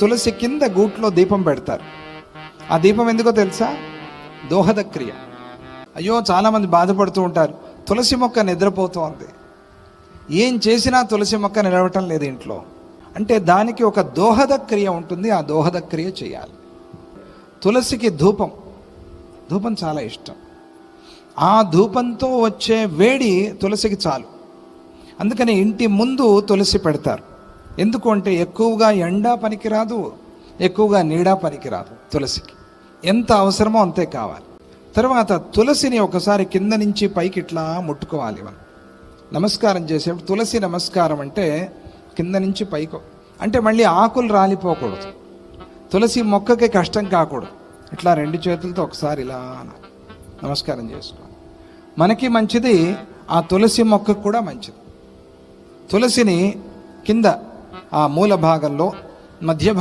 తులసి కింద గూట్లో దీపం పెడతారు. ఆ దీపం ఎందుకో తెలుసా? దోహద క్రియ అయ్యో చాలామంది బాధపడుతూ ఉంటారు. తులసి మొక్క నిద్రపోతోంది. ఏం చేసినా తులసి మొక్క నిలవటం లేదు ఇంట్లో. అంటే దానికి ఒక దోహద క్రియ ఉంటుంది ఆ దోహద క్రియ చేయాలి. తులసికి ధూపం. ధూపం చాలా ఇష్టం. ఆ ధూపంతో వచ్చే వేడి తులసికి చాలు. అందుకని ఇంటి ముందు తులసి పెడతారు. ఎందుకు అంటే ఎక్కువగా ఎండ పనికిరాదు ఎక్కువగా నీడ పనికిరాదు తులసికి. ఎంత అవసరమో అంతే కావాలి. తర్వాత తులసిని ఒకసారి కింద నుంచి పైకి ఇట్లా ముట్టుకోవాలి మనం. నమస్కారం చేసేప్పుడు తులసి నమస్కారం అంటే కింద నుంచి పైకి. అంటే మళ్ళీ ఆకులు రాలిపోకూడదు. తులసి మొక్కకి కష్టం కాకూడదు. ఇట్లా రెండు చేతులతో ఒకసారి ఇలా నమస్కారం చేసుకోవాలి. మనకి మంచిది ఆ తులసి మొక్కకు కూడా మంచిది. తులసిని కింద ఆ మూల భాగంలో మధ్య